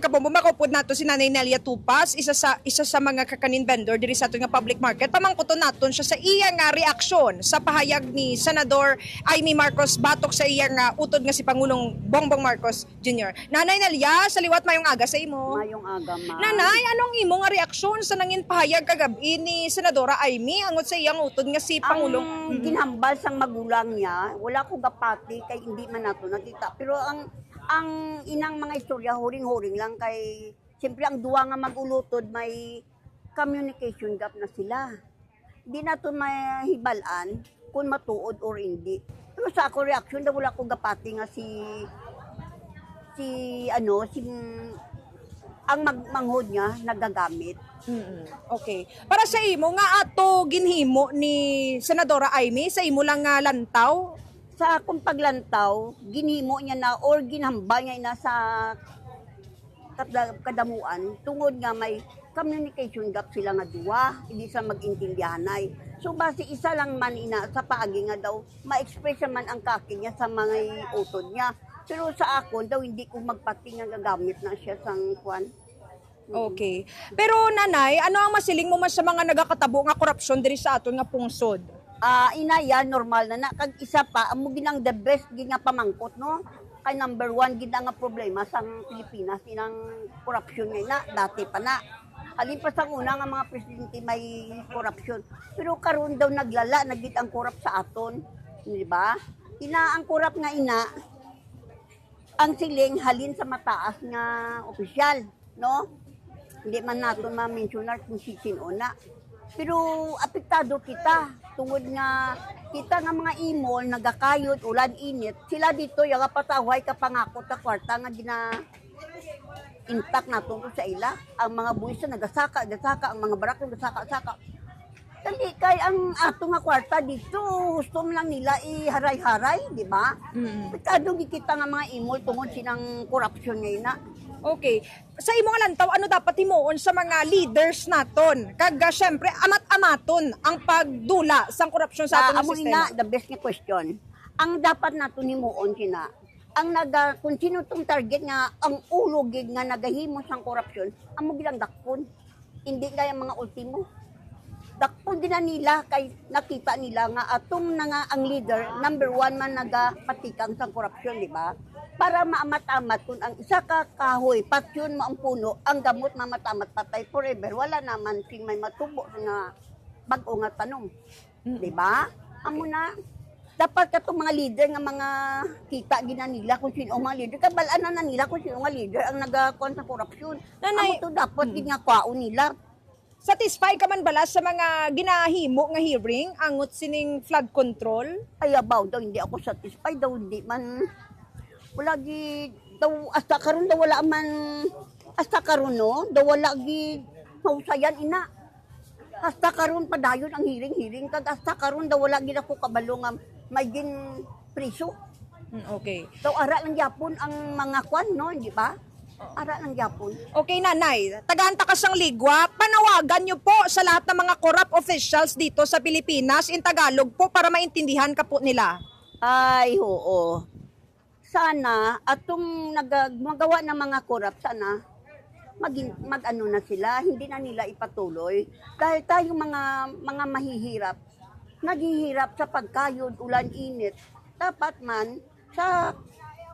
Kabombo makupod nato si Nanay Nelia Tupas, isa sa isa sa mga kakanin vendor diri sa ato nga public market. Pamangkuton naton siya sa iya nga reaksyon sa pahayag ni Senador Amy Marcos batok sa iya nga utod nga si Pangulong Bongbong Marcos Jr. Nanay Nelia, sa liwat mayong aga sa imo. Mayong aga, ma. Nanay, anong imo nga reaksyon sa nangin pahayag kagabi ni Senadora Amy angot sa iyang utod nga si Pangulong Ang ginhambal sang magulang niya, wala ko gapati kay hindi man nato nakita. Pero ang ang inang mga istorya huring-huring lang kay siyempre ang duwa nga magulutod may communication gap na sila. Hindi nato mahibalan kung matuod or hindi. Pero sa ako reaction daw wala ko gapati nga si si ano si ang magmanghod niya nagagamit. Mm-mm. Okay. Para sa imo nga ato ginhimo ni Senadora Amy sa imo lang nga lantaw. Sa akong paglantaw, ginhimo niya na or ginhambal niya na sa kada- kadamuan tungod nga may communication gap sila nga duwa, hindi sa magintindihanay. So base isa lang man ina sa paagi nga daw ma-express man ang kaki niya sa mga utod niya. Pero sa akon daw hindi ko magpati nga gagamit na siya sang kwan. Okay. Pero nanay, ano ang masiling mo mas sa mga nagakatabo nga korupsyon diri sa aton nga pungsod? Ah, inaya normal na na. Kag isa pa amo ginang the best gid nga pamangkot no? Kay number one gid nga problema sang Pilipinas inang corruption ngay na dati pa na. Halin pa sa una nga mga presidente may corruption. Pero karon daw naglala na gid ang corrupt sa aton di ba? Ina ang corrupt nga ina ang siling halin sa mataas nga opisyal no? Hindi man natin ma-mentionar kung si sinuna pero apektado kita tungod nga kita nga mga imol nagakayod ulan init. Sila dito yung pataway ka pangako ta kwarta nga gina intact na tungkol sa ila. Ang mga buwis na nagasaka nagasaka ang mga barak nagasaka saka Dali kay ang ato nga kwarta dito gusto lang nila iharay-haray di ba? Mm. Apektado gi kita nga mga imol tungod sinang korupsyon ngayon na Okay. Sa imo nga lantaw, ano dapat himuon sa mga leaders naton? Kag syempre amat-amaton ang pagdula sang korupsyon sa aton Ah, amo sistema. ina, the best nga question. Ang dapat nato nimuon kina, ang naga kung sino tong target nga ang ulo gid nga nagahimo sang korupsyon, amo gilang dakpon. Hindi kaya mga ultimo. Dakpon din na nila kay nakita nila nga atom na nga ang leader, number one man nagapatikang sang korupsyon, di ba? Para maamat-amat kung ang isa ka kahoy, patyon mo ang puno, ang gamot mamat-amat patay forever. Wala naman sing may matubo nga bag-o nga tanong. Mm. Di ba? Amo na, dapat ka mga leader nga mga kita gina nila kung sino ang mga leader. Kabalanan na nila kung sino nga leader ang nagakuan sa korupsyon. Nanay- Amo to dapat gid nga kwaon nila. Satisfy ka man bala sa mga ginahimo nga hearing angot sining flood control? Ay abaw daw hindi ako satisfied daw hindi man wala gi daw hasta karon daw wala man hasta karon no daw wala gi mausayan ina hasta karon padayon ang hiring-hiring kag hasta karon daw wala gid ako kabalo nga may gin priso Mm, Okay. daw ara lang gyapon ang mga kwan no di ba ara lang gyapon Okay, nanay. Tagahanta ka sang ligwa. Panawagan niyo po sa lahat ng mga corrupt officials dito sa Pilipinas in Tagalog po para maintindihan ka po nila. Ay, oo. Sana, atong nag- magawa ng mga korap, sana, magin, mag-ano na sila, hindi na nila ipatuloy. Dahil tayong mga, mga mahihirap, naghihirap sa pagkayod, ulan, init. Dapat man, sa,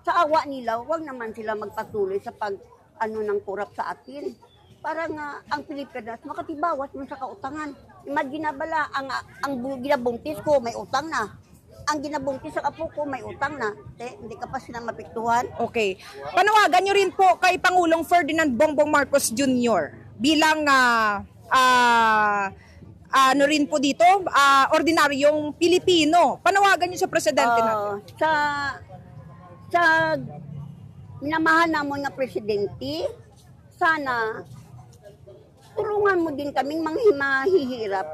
sa awa nila, wag naman sila magpatuloy sa pag, ano ng korap sa atin. Para nga, ang Pilipinas, makatibawas mo sa kautangan. Imagine bala, ang, ang bu- ginabuntis ko, may utang na ang ginabungkis sa apo ko may utang na. Te, hindi ka pa sila mapiktuhan. Okay. Panawagan niyo rin po kay Pangulong Ferdinand Bongbong Marcos Jr. bilang ah, ah, ano rin po dito, ah, ordinaryong Pilipino. Panawagan niyo sa presidente natin. Ah, sa sa minamahal namon nga presidente, sana tulungan mo din kaming mga mahihirap.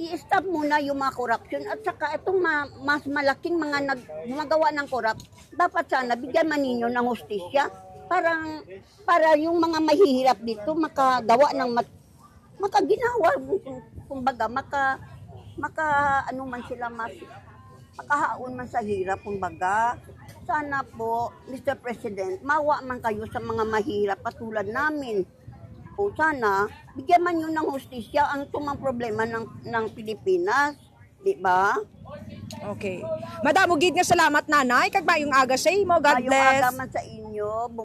I-stop muna yung mga corruption at saka itong ma- mas malaking mga nag gumagawa ng corrupt, dapat sana bigyan man ninyo ng hustisya para para yung mga mahihirap dito makagawa ng mat, makaginawa kumbaga maka maka ano man sila mas makahaon man sa hirap kumbaga sana po, Mr. President, mawa man kayo sa mga mahirap katulad namin. O sana, bigyan man yun ng hustisya ang tumang problema ng, ng Pilipinas. Di ba? Okay. Madam, ugid nga salamat nanay. Kag mayong aga sa imo. God Kayong bless. agaman sa inyo.